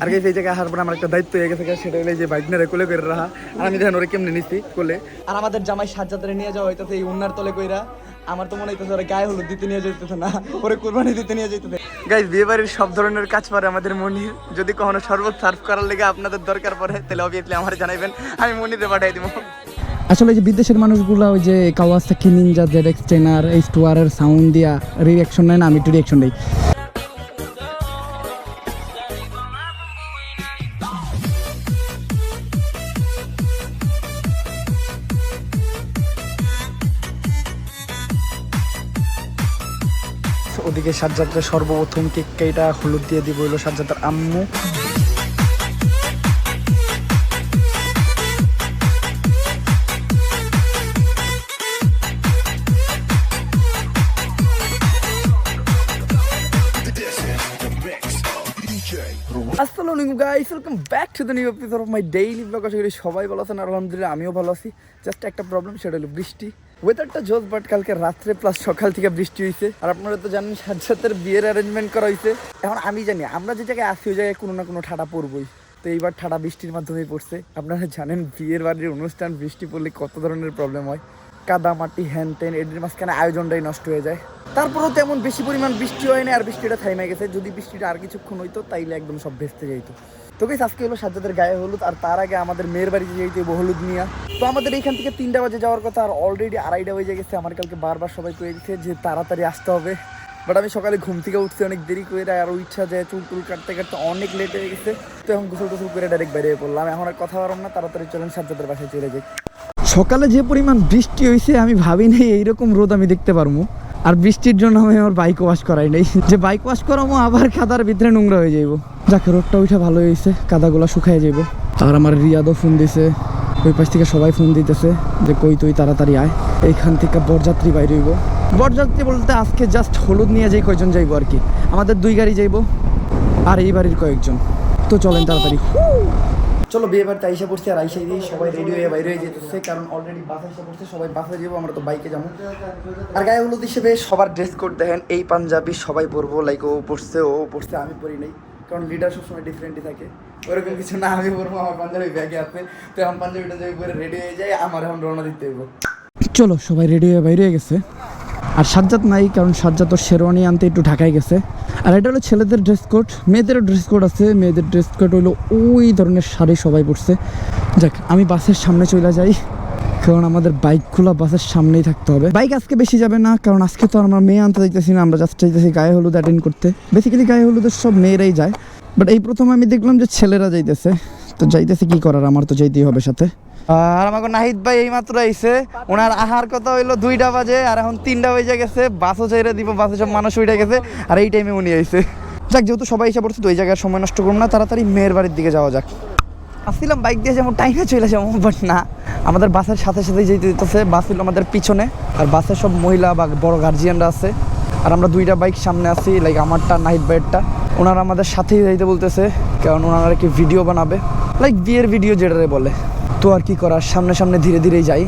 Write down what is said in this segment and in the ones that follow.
আর এই জায়গায় আসার পর আমার একটা দায়িত্ব হয়ে গেছে সেটা হলো যে বাইক নিয়ে কোলে করে রাখা। আর আমি দেখেন ওরা কেমনে নিচ্ছি কোলে। আর আমাদের জামাই সাজ্জাদের নিয়ে যাওয়া হইতেছে এই উন্নার তলে কইরা। আমার তো মনে হইতেছে ওরা গায়ে হলুদ দিতে নিয়ে যেতেছে না, ওরে কোরবানি দিতে নিয়ে যেতেছে গাইস, বিয়ে বাড়ির সব ধরনের কাজ পারে আমাদের মনির যদি কখনো শরবত সার্ভ করার লেগে আপনাদের দরকার পড়ে, তাহলে অবভিয়াসলি আমার জানাইবেন, আমি মনিরে পাঠাই দিব। আসলে যে বিদেশের মানুষগুলো ওই যে কাওয়াসাকি নিনজা জেড এক্স টেনার এই স্টোয়ারের সাউন্ড দিয়া রিয়াকশন নেয় না, আমি একটু রিয়াকশন দিই ওদিকে সাজ্জাদের সর্বপ্রথম কেক কেটা হলুদ দিয়ে দিব হইল সাজ্জাদের আম্মু। ডেইলি সবাই ভালো আছেন, আলহামদুলিল্লাহ, আমিও ভালো আছি। জাস্ট একটা প্রবলেম সেটা হলো বৃষ্টি। ওয়েদারটা জোস বাট কালকে রাত্রে প্লাস সকাল থেকে বৃষ্টি হয়েছে আর আপনারা তো জানেন সাজ্জাতের বিয়ের অ্যারেঞ্জমেন্ট করা হয়েছে এখন আমি জানি, আমরা যে জায়গায় আসি ওই জায়গায় কোনো না কোনো ঠাটা পড়বই। তো এইবার ঠাটা বৃষ্টির মাধ্যমেই পড়ছে। আপনারা জানেন, বিয়ের বাড়ির অনুষ্ঠান, বৃষ্টি পড়লে কত ধরনের প্রবলেম হয়। কাদা মাটি, হ্যান টেন এদের মাঝখানে আয়োজনটাই নষ্ট হয়ে যায়। তারপরেও তেমন বেশি পরিমাণ বৃষ্টি হয়নি, আর বৃষ্টিটা থাইমে গেছে। যদি বৃষ্টিটা আর কিছুক্ষণ হইতো, তাইলে একদম সব ভেস্তে যাইতো। তো গাইস আজকে হলো সাজ্জাদের গায়ে হলুদ আর তার আগে আমাদের মেয়ের বাড়িতে যেতে হলুদ নিয়া। তো আমাদের এইখান থেকে তিনটা বাজে যাওয়ার কথা আর অলরেডি আড়াইটা বেজে গেছে। আমার কালকে বারবার সবাই কয়ে দিচ্ছে যে তাড়াতাড়ি আসতে হবে। বাট আমি সকালে ঘুম থেকে উঠতে অনেক দেরি করে আর ইচ্ছা যায় চুল টুল কাটতে কাটতে অনেক লেট হয়ে গেছে। তো এখন গোসল টোসল করে ডাইরেক্ট বেরিয়ে পড়লাম। এখন আর কথা বললাম না, তাড়াতাড়ি চলেন সাজ্জাদের বাসায় চলে যাই। সকালে যে পরিমাণ বৃষ্টি হয়েছে আমি ভাবি নাই এইরকম রোদ আমি দেখতে পারব। আর বৃষ্টির জন্য আমি আমার বাইক ওয়াশ করাই নাই। যে বাইক ওয়াশ করাবো, আবার কাদার ভিতরে নোংরা হয়ে যাইব। যাকে, রোডটা উঠে ভালো হয়েছে কাদাগুলো শুকায় যাইব। আর আমার রিয়াদও ফোন দিছে। ওই পাশ থেকে সবাই ফোন দিতেছে যে, কই তুই, তাড়াতাড়ি আয়। এইখান থেকে বরযাত্রী বাইরে হইব। বরযাত্রী বলতে আজকে জাস্ট হলুদ নিয়ে যাই কয়জন যাইবো আর কি। আমাদের দুই গাড়ি যাইবো, আর এই বাড়ির কয়েকজন। তো চলেন তাড়াতাড়ি। চলো, বিয়ে বাড়িতে আইসা পড়ছি আর আইসা দিয়ে সবাই রেডি হয়ে বাইরে হয়ে যেতেছে, কারণ অলরেডি বাসে এসে পড়ছে, সবাই বাসে যাব, আমরা তো বাইকে যাব। আর গায়ে হলুদ হিসেবে সবার ড্রেস কোড দেখেন, এই পাঞ্জাবি সবাই পরবো লাইক ও পড়ছে ও পড়ছে আমি পরি নাই, কারণ লিডার সবসময় ডিফারেন্টই থাকে। ওরকম কিছু না, আমি পরবো, আমার পাঞ্জাবি ব্যাগে আছে, তো এখন পাঞ্জাবিটা যদি পরে রেডি হয়ে যায়, আমার এখন রওনা দিতে হইব। চলো, সবাই রেডি হয়ে বাইরে হয়ে গেছে। আর সাজ্জাদ নাই, কারণ সাজ্জাদ তো শেরওয়ানি আনতে একটু ঢাকায় গেছে। আর এটা হলো ছেলেদের ড্রেস কোড মেয়েদেরও ড্রেস কোড আছে। মেয়েদের ড্রেস কোড হলো ওই ধরনের শাড়ি সবাই পরছে। যাক, আমি বাসের সামনে চলে যাই, কারণ আমাদের বাইকগুলো বাসের সামনেই থাকতে হবে। বাইক আজকে বেশি যাবে না, কারণ আজকে তো আমরা মেয়ে আনতে যাইতেছি না, আমরা জাস্ট চাইতেছি গায়ে হলুদ অ্যাটেন্ড করতে। বেসিক্যালি গায়ে হলুদের সব মেয়েরাই যায়। বাট এই প্রথম আমি দেখলাম যে ছেলেরা যাইতেছে। তো যাইতেছে কি করার? আমার তো যাইতেই হবে সাথে। আর আমাকে নাহিদ ভাই এই মাত্র আইছে। ওনার আহার কথা হইল দুইটা বাজে, আর এখন তিনটা বেজে গেছে, বাসও ছেড়ে দিব, বাসে সব মানুষ উঠে গেছে, আর এই টাইমে উনি আইছে। যাক, যেহেতু সবাই এসে পড়ছে ওই জায়গায় সময় নষ্ট করুন না, তাড়াতাড়ি মেয়ের বাড়ির দিকে যাওয়া যাক। আসছিলাম বাইক দিয়ে যেমন টাইমে চলে যাব বাট না। আমাদের বাসের সাথে সাথে যেতে দিতেছে বাস হলো আমাদের পিছনে, আর বাসের সব মহিলা বা বড় গার্জিয়ানরা আছে। আর আমরা দুইটা বাইক সামনে আছি লাইক আমারটা, নাহিদ ভাইয়েরটা। ওনারা আমাদের সাথেই যাইতে বলতেছে, কারণ ওনারা কি ভিডিও বানাবে? লাইক বিয়ের ভিডিও যেটারে বলে। তো আর কি করার? সামনে সামনে ধীরে ধীরেই যাই।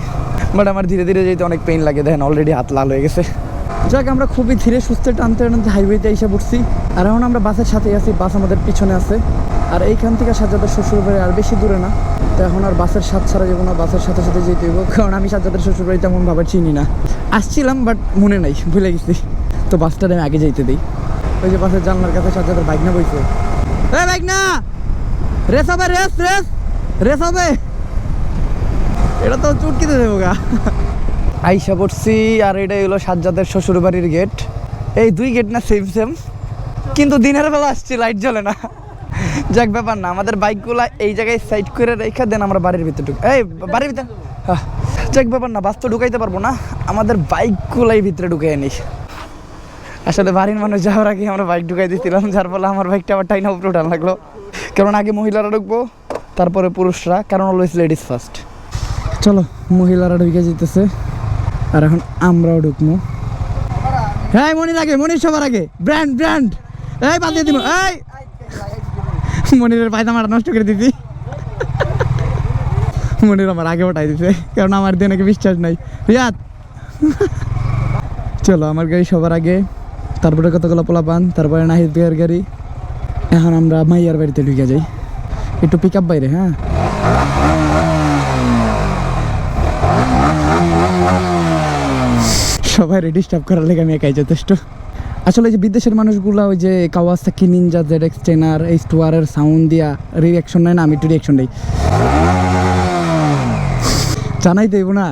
বাট আমার ধীরে ধীরে যেতে অনেক পেইন লাগে। দেখেন অলরেডি হাত লাল হয়ে গেছে। যাক, আমরা খুবই ধীরে সুস্থে টানতে টানতে হাইওয়েতে এসে পড়ছি। আর এখন আমরা বাসের সাথেই আছি। বাস আমাদের পিছনে আছে। আর এইখান থেকে সাজ্জাদের শ্বশুর বাড়ি আর বেশি দূরে না। তো এখন আর বাসের সাথে ছাড়া যাব না। বাসের সাথে সাথে যেতে হইব। কারণ আমি সাজ্জাদের শ্বশুর বাড়ি তেমন ভাবে চিনি না। আসছিলাম বাট মনে নাই। ভুলে গেছি। তো বাসটা আমি আগে যেতে দিই। ওই যে বাসের জানলার কাছে সাজ্জাদের বাইক না বইছে। রেস হবে, রেস রেস! রেস হবে! এটা তো চুটকিতে দেবো গা। আইসা পড়ছি, আর এটা হলো সাজ্জাদের শ্বশুর বাড়ির গেট এই দুই গেট না সেম সেম কিন্তু দিনের বেলা আসছি লাইট জ্বলে না। যাক, ব্যাপার না, আমাদের বাইকগুলা এই জায়গায় সাইড করে রেখে দেন আমরা বাড়ির ভিতরে ঢুক এই, বাড়ির ভিতরে যাক, ব্যাপার না, বাস তো ঢুকাইতে পারব না। আমাদের বাইকগুলাই ভিতরে ঢুকে নিস আসলে বাড়ির মানুষ যাওয়ার আগে আমরা বাইক ঢুকাই দিয়েছিলাম যার ফলে আমার বাইকটা আবার টাইনা উপরে উঠান লাগল। কারণ আগে মহিলারা ঢুকবো, তারপরে পুরুষরা কারণ অলওয়েজ লেডিস ফার্স্ট চলো, মহিলারা ঢুকে যেতেছে। আর এখন আমরাও ঢুকবো। হ্যাঁ মনির আগে, মনির সবার আগে। Brand brand. এই, বাদ দিয়ে দিব। এই। মনিরের পায়জামাটা নষ্ট করে দিছি মনির আমার আগে ওঠাই দিছে, কারণ আমার দিয়ে নাকি বিশ্বাস নাই। রিয়াদ। চলো, আমার গাড়ি সবার আগে। তারপরে কতগুলো পোলা পান তারপরে নাহিদ বিয়ার গাড়ি। এখন আমরা মাইয়ার বাড়িতে ঢুকে যাই। একটু পিক আপ বাইরে হ্যাঁ? সবাই ডিস্টার্ব করার লেগে আমি একাই যথেষ্ট। আসলে যে বিদেশের মানুষগুলো, ওই যে কাওয়াসাকি নিনজা জেড এক্স টেনার এই স্টোয়ারের সাউন্ড দিয়া রিয়াকশন নেয় না, আমি একটু রিয়াকশন নেই। জানাই দেব না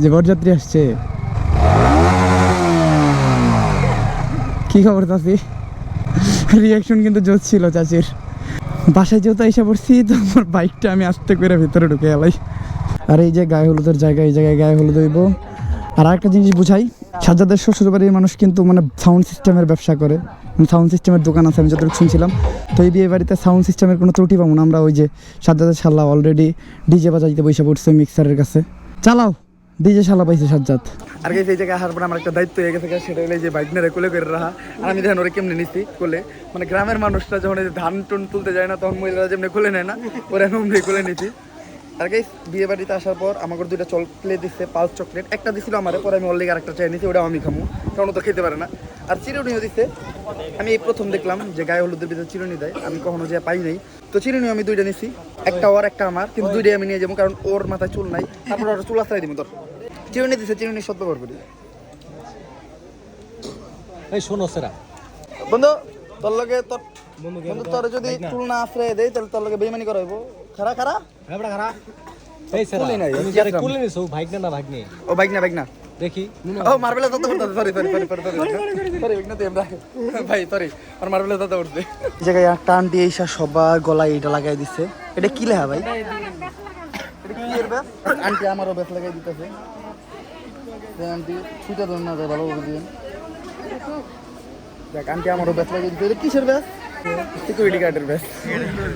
যে বরযাত্রী আসছে। কি খবর চাচি? রিয়াকশন কিন্তু জোর ছিল চাচির। বাসায় যেহেতু এসে পড়ছি, তো আমার বাইকটা আমি আস্তে করে ভিতরে ঢুকে গেলাই। আর এই যে গায়ে হলুদের জায়গা, এই জায়গায় গায়ে হলুদ হইব। আর একটা জিনিস বুঝাই, সাজ্জাদের শ্বশুর বাড়ির মানুষ কিন্তু মানে সাউন্ড সিস্টেমের ব্যবসা করে। সাউন্ড সিস্টেমের দোকান আছে, আমি যতটুকু শুনছিলাম। তো এই বিয়ে বাড়িতে সাউন্ড সিস্টেমের কোনো ত্রুটি পাবো না। আমরা ওই যে সাজ্জাদের শাল্লা অলরেডি ডিজে বাজাইতে বসে পড়ছে মিক্সারের কাছে। চালাও ডিজে শালা পাইছে সাজ্জাদ। আর গেছে এই জায়গায় আসার পর আমার একটা দায়িত্ব হয়ে গেছে, সেটা হলো যে বাইক নিয়ে কোলে করে রাখা। আর আমি দেখেন ওরা কেমনি নিচ্ছি কোলে। মানে গ্রামের মানুষরা যখন ধান টুন তুলতে যায় না, তখন মহিলারা যেমনি কোলে নেয় না, ওরা অমনি কোলে নিচ্ছি আর গাইস বিয়ে বাড়িতে আসার পর আমাকে দুইটা চকলেট দিচ্ছে পাঁচ চকলেট। একটা দিছিল আমার পরে আমি অলরেডি আরেকটা চাই নিছি ওটা আমি খামু। কারণ তো খেতে পারে না। আর চিরুনিও দিচ্ছে আমি এই প্রথম দেখলাম যে গায়ে হলুদের ভিতরে চিরুনি দেয়। আমি কখনো যে পাই নাই। তো চিরুনিও আমি দুইটা নিছি। একটা ওর একটা আমার কিন্তু দুইটাই আমি নিয়ে যাব কারণ ওর মাথায় চুল নাই। তারপর ওর চুল আশ্রয় দিব তোর চিরুনি দিচ্ছে চিরুনি সত্য কর করি। এই শোনো সেরা। বন্ধু তোর লগে তোর বন্ধু তোর যদি চুল না আশ্রয় দেয় তাহলে তোর লগে বেইমানি করা হইব। খারা খারা? এবড়া খারা। এই সেরা। কুলি নাই, তুমি যারে কুলে নিছো? ভাইগ না না ভাগ্নে ও বাইক না বাইক না দেখি ও মার্বেলে তত করতে sorry sorry sorry sorry sorry sorry bike না আমরা ভাই সরি আর মার্বেলে তত করতে জায়গায় একটা আন্টি এইসা সবার গলায় এটা লাগাই দিছে। এটা কি লেখা ভাই? এটা কি এর ব্যাস? আন্টি আমারও ব্যাস লাগাই দিতেছে। আন্টি ছুটে ধরুন না ভালো করে দিবেন দেখ আন্টি আমারও ব্যাস লাগাই দিতে এটা কিসের ব্যাস? সিকিউরিটি গার্ডের ব্যাস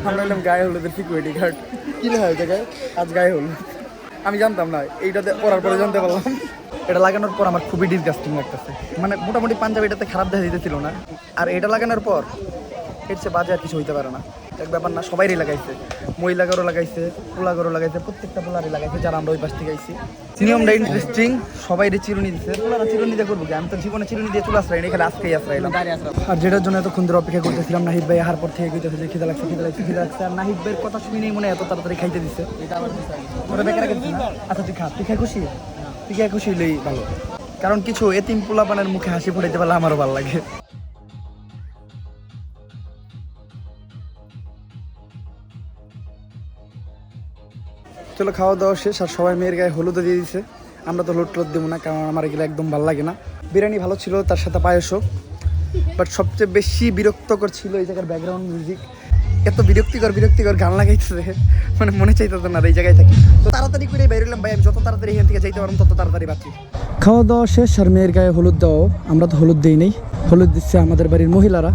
আমরা এলাম গায়ে হলুদের সিকিউরিটি গার্ড। কি হয় জায়গায় আজ গায়ে হলুদ। আমি জানতাম না, এইটাতে পরার পরে জানতে পারলাম। এটা লাগানোর পর আমার খুবই ডিসগাস্টিং লাগতেছে। মানে মোটামুটি পাঞ্জাবি এটাতে খারাপ দেখা দিতেছিল না। আর এটা লাগানোর পর, এর চেয়ে বাজে আর কিছু হইতে পারে না। এক ব্যাপার না সবাইরই লাগাইছে। মহিলাগারও লাগাইছে পোলাগারও লাগাইছে প্রত্যেকটা পোলারই লাগাইছে যারা আমরা ওই পাশ থেকে আইছি। নিয়মটা ইন্টারেস্টিং সবাই চিরুনি দিছে। পোলারা চিরুনি দিয়ে করব আমি তো জীবনে চিরুনি দিয়ে চলে আসলাম এখানে আজকেই আসলাম। আর যেটার জন্য এতক্ষণ ধরে অপেক্ষা করতেছিলাম নাহিদ ভাই আহার পর থেকে কইতেছে যে খিদে লাগছে খিদে লাগছে খিদে লাগছে। আর নাহিদ ভাইয়ের কথা শুনেই মনে এত তাড়াতাড়ি খাইতে না আচ্ছা তুই খা তুই খাই খুশি? তুই খাই খুশি হইলেই ভালো। কারণ কিছু এতিম পোলা পোলাপানের মুখে হাসি ফুটাইতে পারলে আমারও ভালো লাগে। চলো খাওয়া দাওয়া শেষ আর সবাই মেয়ের গায়ে হলুদও দিয়ে দিছে। আমরা তো হলুদ টলুদ দেবো না, কারণ আমার এগুলো একদম ভালো লাগে না। বিরিয়ানি ভালো ছিল, তার সাথে পায়েসও। বাট সবচেয়ে বেশি বিরক্তকর ছিল এই জায়গার ব্যাকগ্রাউন্ড মিউজিক এত বিরক্তিকর বিরক্তিকর গান লাগাইতেছে। মানে মনে চাইতেছে না এই জায়গায় থাকি। তো তাড়াতাড়ি করে বেরোলাম ভাই, আমি যত তাড়াতাড়ি এখান থেকে যাইতে পারলাম তত তাড়াতাড়ি বাঁচি। খাওয়া দাওয়া শেষ আর মেয়ের গায়ে হলুদ দাও। আমরা তো হলুদ দিই নেই। হলুদ দিচ্ছে আমাদের বাড়ির মহিলারা।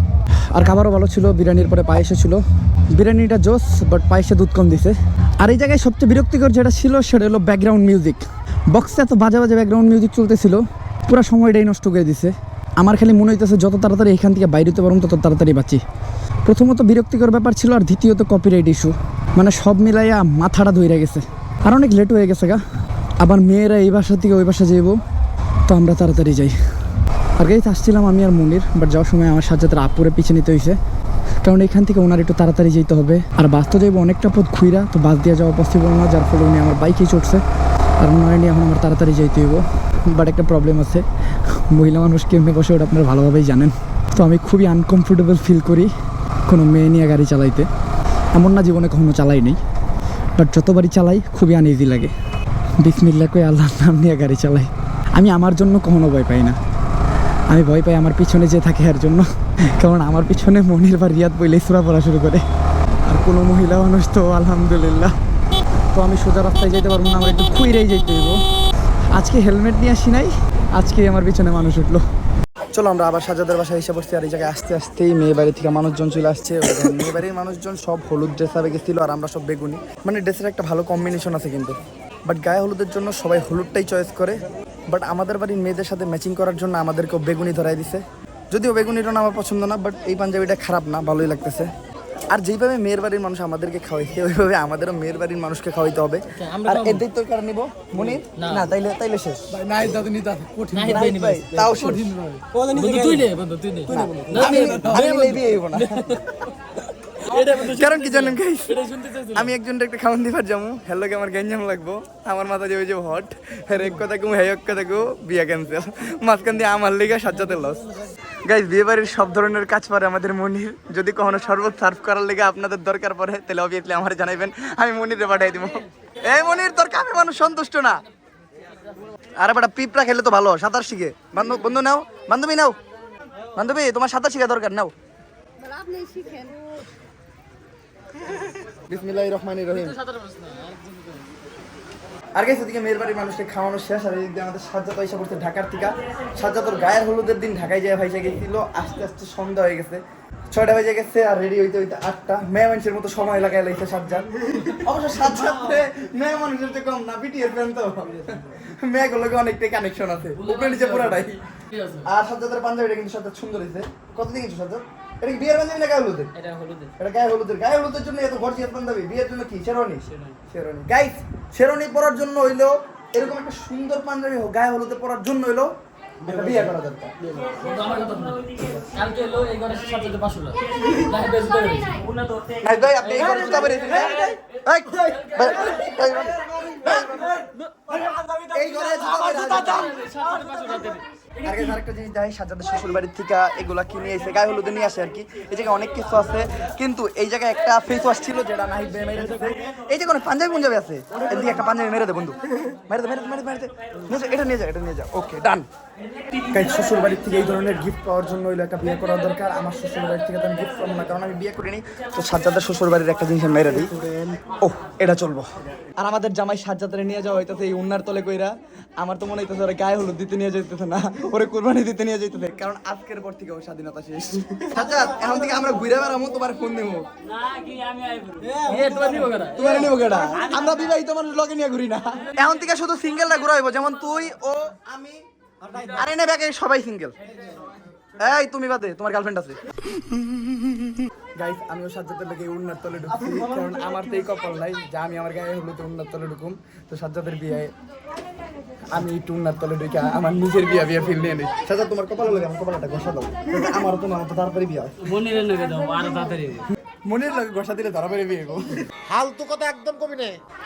আর খাবারও ভালো ছিল, বিরিয়ানির পরে পায়েসও ছিল। বিরিয়ানিটা জোস বাট পায়েসে দুধ কম দিছে। আর এই জায়গায় সবচেয়ে বিরক্তিকর যেটা ছিল, সেটা হলো ব্যাকগ্রাউন্ড মিউজিক বক্সে এত বাজে বাজে ব্যাকগ্রাউন্ড মিউজিক চলতেছিল, পুরো সময়টাই নষ্ট করে দিছে। আমার খালি মনে হইতেছে, যত তাড়াতাড়ি এখান থেকে বাইরে হতে পারুন তত তাড়াতাড়ি বাঁচি। প্রথমত বিরক্তিকর ব্যাপার ছিল, আর দ্বিতীয়ত কপিরাইট ইস্যু মানে সব মিলাইয়া মাথাটা ধইরা গেছে। আর অনেক লেট হয়ে গেছে গা। আবার মেয়েরা এই বাসা থেকে ওই বাসা যাইব, তো আমরা তাড়াতাড়ি যাই। আর গাইতে আসছিলাম আমি আর মনির বাট যাওয়ার সময় আমার সাথে আপুরে পিছে নিতে হয়েছে কারণ এখান থেকে ওনার একটু তাড়াতাড়ি যেতে হবে। আর বাস তো যাইবো অনেকটা পথ ঘুইরা, তো বাস দিয়ে যাওয়া পসিবল না, যার ফলে উনি আমার বাইকেই চড়ছে। আর ওনার নিয়ে এখন আমার তাড়াতাড়ি যেতে হইব। বাট একটা প্রবলেম আছে, মহিলা মানুষ কেমনে বসে ওটা আপনারা ভালোভাবেই জানেন। তো আমি খুবই আনকমফোর্টেবল ফিল করি কোনো মেয়ে নিয়ে গাড়ি চালাইতে। এমন না জীবনে কখনো চালাই নেই। বাট যতবারই চালাই, খুবই আনইজি লাগে। বিসমিল্লা কই আল্লাহর নাম নিয়ে গাড়ি চালাই। আমি আমার জন্য কখনো ভয় পাই না। আমি ভয় পাই আমার পিছনে যে থাকে এর জন্য। কারণ আমার পিছনে মনির বা রিয়াদ বইলেই সুরা পড়া শুরু করে। আর কোনো মহিলা মানুষ তো আলহামদুলিল্লাহ। তো আমি সোজা রাস্তায় যেতে পারব না, আমার একটু খুইরেই যেতে হইব। আজকে হেলমেট নিয়ে আসি নাই, আজকে আমার পিছনে মানুষ উঠল। চলো আমরা আবার সাজাদের বাসায় এসে বসছি আর এই জায়গায় আস্তে আসতেই মেয়ে বাড়ি থেকে মানুষজন চলে আসছে। মেয়ে বাড়ির মানুষজন সব হলুদ ড্রেস আবে গেছিল আর আমরা সব বেগুনি। মানে ড্রেসের একটা ভালো কম্বিনেশন আছে কিন্তু। বাট গায়ে হলুদের জন্য সবাই হলুদটাই চয়েস করে। বাট আমাদের বাড়ির মেয়েদের সাথে ম্যাচিং করার জন্য আমাদেরকেও বেগুনি ধরাই দিছে। যদিও বেগুনিটা না আমার পছন্দ না বাট এই পাঞ্জাবিটা খারাপ না ভালোই লাগতেছে। আর যেইভাবে মেয়ের বাড়ির মানুষ আমাদেরকে খাওয়াইছে ওইভাবে আমাদেরও মেয়ের বাড়ির মানুষকে খাওয়াইতে হবে। আর এর দায়িত্ব কার নিব? মনির? না। তাইলে তাইলে শেষ। নাই দাদু নিতে কঠিন নাহিদ ভাই, তাও শেষ। বন্ধু তুই নে বন্ধু তুই নে। আমি আমি নিলে বিয়ে হইব না। কারণ কি জানেন গাইস আমি একজন একটা খাওয়ান দিবার যাব হ্যালো আমার গ্যাঞ্জাম লাগবো। আমার মাথা যে ওই যে হট। হ্যাঁ এক কথা কম হ্যাঁ এক কথা কো বিয়া ক্যান্সেল মাঝখান দিয়ে আমার লেগে সাজ্জাতে লস গাইস বিয়ে বাড়ির সব ধরনের কাজ পারে আমাদের মনির। যদি কখনো শরবত সার্ভ করার লেগে আপনাদের দরকার পড়ে তাহলে অবভিয়াসলি আমার জানাইবেন। আমি মনিরে পাঠাই দিব। এই মনির তোর কামে মানুষ সন্তুষ্ট না। আরে বেটা পিঁপড়া খেলে তো ভালো সাঁতার শিখে। বান্ধব বন্ধু নাও বান্ধবী নাও। বান্ধবী তোমার সাঁতার শিখা দরকার নাও। বিসমিল্লাহির রহমানির রহিম। আর গেছে ওদিকে মেয়ের বাড়ির মানুষকে খাওয়ানো শেষ, আর এদিকে আমাদের সাজ্জাত পয়সা পড়ছে ঢাকার টিকা। সাজ্জাত ওর গায়ের হলুদের দিন ঢাকায় যায় ভাইসা গেছিল, আস্তে আস্তে সন্ধ্যা হয়ে গেছে। ছয়টা বেজে গেছে আর রেডি হইতে হইতে আটটা। মেয়ে মানুষের মতো সময় লাগাই লাগছে সাজ্জাত অবশ্য সাজ্জাত মেয়ে মানুষের চেয়ে কম না বিটিএর ফ্যান তো। মেয়েগুলোকে অনেকটাই কানেকশন আছে। উপরে নিচে পুরাটাই। আর সাজ্জাতের পাঞ্জাবিটা কিন্তু সাজ্জাত সুন্দর হয়েছে কতদিন কিছু সাজ্জাত এটা কি বিয়ের বান্ধবী না গায়ে হলুদের? এটা হলুদের। এটা গায়ে হলুদের। গায়ে হলুদের জন্য এত গর্জিয়াস বান্ধবী? বিয়ের জন্য কি? শেরোনি শেরোনি গাইস শেরোনি পরার জন্য হইল এরকম একটা সুন্দর পাঞ্জাবি গায়ে হলুদে পরার জন্য হইল বিয়ে করা দরকার কালকে এই ঘরে সাথে লাইভ বেজ ভাই আপনি এই ঘরে এই ঘরে আরেকটা জিনিস শ্বশুর বাড়ির থেকে এগুলা কিনে এসে গায়ে হলুদে নিয়ে আসে আর কি। এই জায়গায় অনেক কিছু আছে কিন্তু এই জায়গায় একটা ফেস ওয়াশ ছিল যেটা ভাই মেরে এই যে কোনো পাঞ্জাবি পাঞ্জাবি আছে এদিকে একটা পাঞ্জাবি মেরে দে বন্ধু। মেরে দে মেরে মেরে এটা নিয়ে যা এটা নিয়ে যা। ওকে ডান গাইজ শ্বশুর বাড়ির থেকে এই ধরনের গিফট পাওয়ার জন্য হইল একটা বিয়ে করা দরকার। আমার শ্বশুর বাড়ির থেকে তো আমি গিফট পাবো না কারণ আমি বিয়ে করিনি। তো সাজ্জাদের শ্বশুর বাড়ির একটা জিনিস মেরে দিই। ও এটা চলবো। আর আমাদের জামাই সাজ্জাদের নিয়ে যাওয়া হইতেছে এই উন্নার তলে কইরা। আমার তো মনে হইতেছে ওরা গায়ে হলুদ দিতে নিয়ে যাইতেছে না ওরে কুরবানি দিতে নিয়ে যাইতেছে কারণ আজকের পর থেকে ওর স্বাধীনতা শেষ। সাজ্জাদ এখন থেকে আমরা ঘুরে বেড়ামো তোমার ফোন দেবো তোমার নিবো কেডা? আমরা বিবাহিত মানুষ লগে নিয়ে ঘুরি না। এখন থেকে শুধু সিঙ্গেলটা ঘুরা হইব যেমন তুই ও আমি আরে না ব্যাগে সবাই সিঙ্গেল এই তুমি বাদে তোমার গার্লফ্রেন্ড আছে। গাইস আমিও সাজ্জাদের লেগে উন্নার তলে ঢুকছি কারণ আমার তো এই কপাল নাই যা আমি আমার গায়ে হলুদ উন্নার তলে ঢুকুম। তো সাজ্জাদের বিয়ে আমি একটু উন্নার তলে ঢুকে আমার নিজের বিয়ে বিয়ে ফিল নিয়ে নিই। সাজ্জাদ তোমার কপালে লাগে আমার কপালটা ঘষা দাও। আমার তো না তো তারপরে বিয়ে হয়। মনিরে দাও আরও তাড়াতাড়ি মনের লাগে ঘষা দিলে তারপরে বিয়ে গো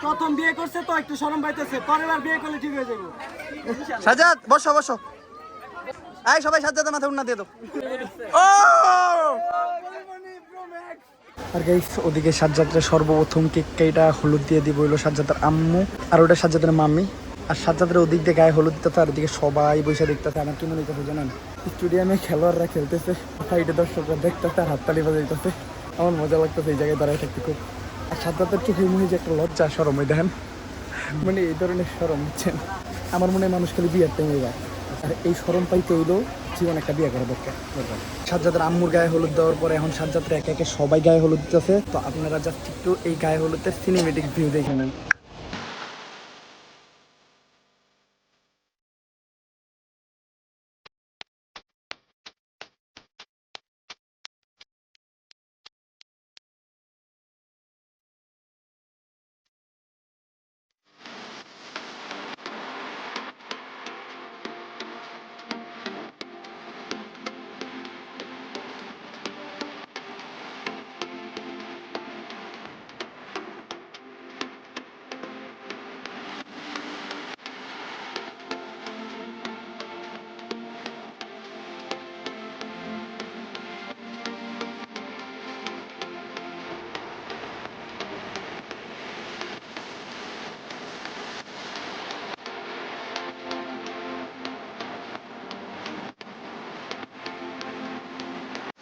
প্রথম বিয়ে করছে তো একটু শরম পাইতেছে পরের বার বিয়ে করলে ঠিক হয়ে যাবে সাজাদ বসো বসো। আয় সবাই সাজ্জাদের মাথায় উন্না দিয়ে দাও। ও! আর গাইস ওদিকে সাজ্জাদের সর্বপ্রথম কেক কেটা হলুদ দিয়ে দিব হইল সাজ্জাদের আম্মু আর ওটা সাজ্জাদের মাম্মি আর সাজ্জাদের ওদিক দিয়ে গায়ে হলুদ দিতে আর ওদিকে সবাই বসে দেখতেছে। আমার কি মনে হইতেছে জানেন? স্টেডিয়ামে খেলোয়াড়রা খেলতেছে সাইডে দর্শকরা দেখতেছে আর হাততালি বাজাইতেছে। আমার মজা লাগতো এই জায়গায় দাঁড়ায় থাকতে খুব। আর সাধারণত চোখে মনে যে একটা লজ্জা, সরম, ওই দেখেন। মানে এই ধরনের সরম হচ্ছেন আমার মনে হয় মানুষ খালি বিয়ের টাইমে যায়। আর এই সরম পাইতে হইল জীবন একটা বিয়ে করা দরকার। সাজ্জাদের আম্মুর গায়ে হলুদ দেওয়ার পরে এখন সাজ্জাদের একে একে সবাই গায়ে হলুদ দিতেছে। তো আপনারা জাস্ট একটু এই গায়ে হলুদের সিনেমেটিক ভিউ দেখে নেন।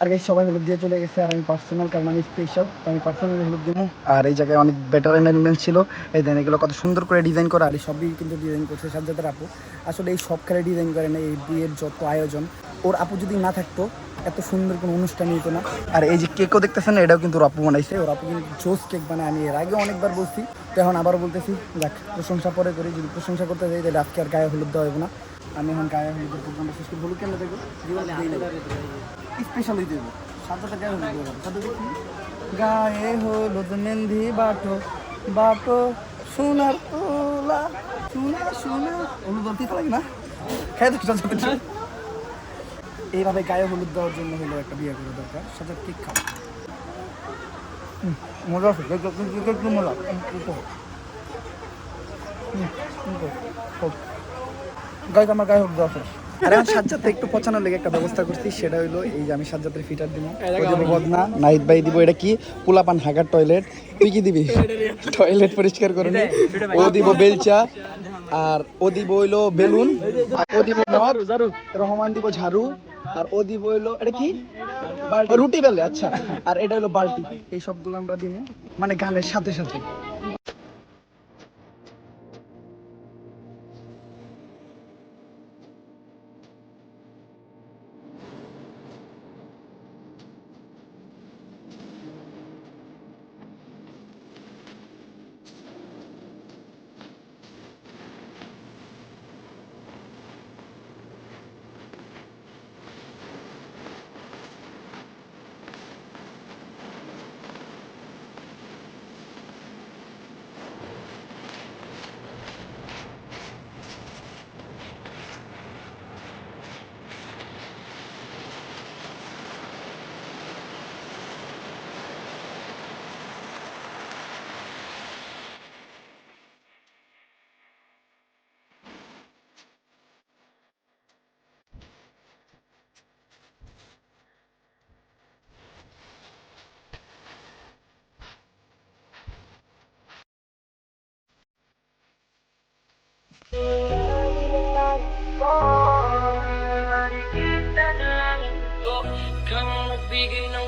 আর গাইস সবাই হলুদ দিয়ে চলে গেছে আর আমি পার্সোনাল কারণ আমি স্পেশাল আমি পার্সোনাল হলুদ দিব। আর এই জায়গায় অনেক বেটার অ্যারেঞ্জমেন্ট ছিল। এই দেন এগুলো কত সুন্দর করে ডিজাইন করা, আর এই সবই কিন্তু ডিজাইন করছে সাজ্জাদের আপু। আসলে এই সব খেলে ডিজাইন করে না, এই বিয়ের যত আয়োজন, ওর আপু যদি না থাকতো, এত সুন্দর কোনো অনুষ্ঠান হতো না। আর এই যে কেকও দেখতেছেন এটাও কিন্তু ওর আপু বানাইছে। ওর আপু কিন্তু জোস কেক বানায়, আমি এর আগে অনেকবার বলছি। তো এখন আবার বলতেছি দেখ প্রশংসা পরে করি, যদি প্রশংসা করতে যাই, তাহলে আজকে আর গায়ে হলুদ দেওয়া হবে না। আমি এখন গায়ে হলুদের প্রোগ্রামটা শেষ করি হলুদ কেন দেখব স্পেশাল হবে সাতটা গায়ে হলুদ দেবো সাথে দেখি গায়ে হলুদ মেহেন্দি বাটো বাটো সোনার তোলা সোনা সোনা হলুদ বলতে লাগে না খাই দেখো এইভাবে গায়ে হলুদ দেওয়ার জন্য হলো একটা বিয়ে করে দরকার সাথে কেক খাও মজা আছে একটু মজা গাইজ আমার গায়ে হলুদ আছে। আরে আমি সাজ্জাতে একটু পচানোর লেগে একটা ব্যবস্থা করছি সেটা হইল এই যে আমি সাজ্জাতের ফিটার দিব। ও দিব বদনা নাইট বাই দিব এটা কি? পোলাপান হাগার টয়লেট তুই কি দিবি? টয়লেট পরিষ্কার করে নি। ও দিব বেলচা আর ও দিব হইল বেলুন। আর ও দিব রহমান দিব ঝাড়ু আর ও দিব হইল এটা কি? রুটি বেলে আচ্ছা। আর এটা হইল বালতি। এই সবগুলো আমরা দিব মানে গানের সাথে সাথে। Nakikita na ito Kang nagbigay ng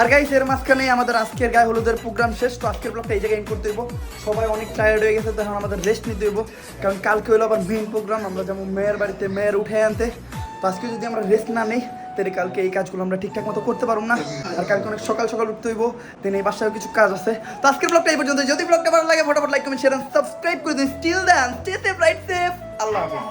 আর গাইস এর মাঝখানে আমাদের আজকের গায়ে হলুদের প্রোগ্রাম শেষ, তো আজকের ব্লগটা এই জায়গায় এন্ড করতে হইব সবাই অনেক টায়ার্ড হয়ে গেছে তখন আমাদের রেস্ট নিতে হইব। কারণ কালকে হলো আবার মেইন প্রোগ্রাম আমরা যেমন মেয়ের বাড়িতে, মেয়ের উঠে আনতে। তো আজকে যদি আমরা রেস্ট না নেই, তাহলে কালকে এই কাজগুলো আমরা ঠিকঠাক মতো করতে পারব না। আর কালকে অনেক সকাল সকাল উঠতে হইব, দেন এই বাসায় কিছু কাজ আছে। তো আজকের ব্লগটা এই পর্যন্ত যদি ব্লগটা ভালো লাগে, ফটাফট লাইক কমেন্ট শেয়ার সাবস্ক্রাইব করে দিন। Still then stay safe right safe আল্লাহ হাফেজ।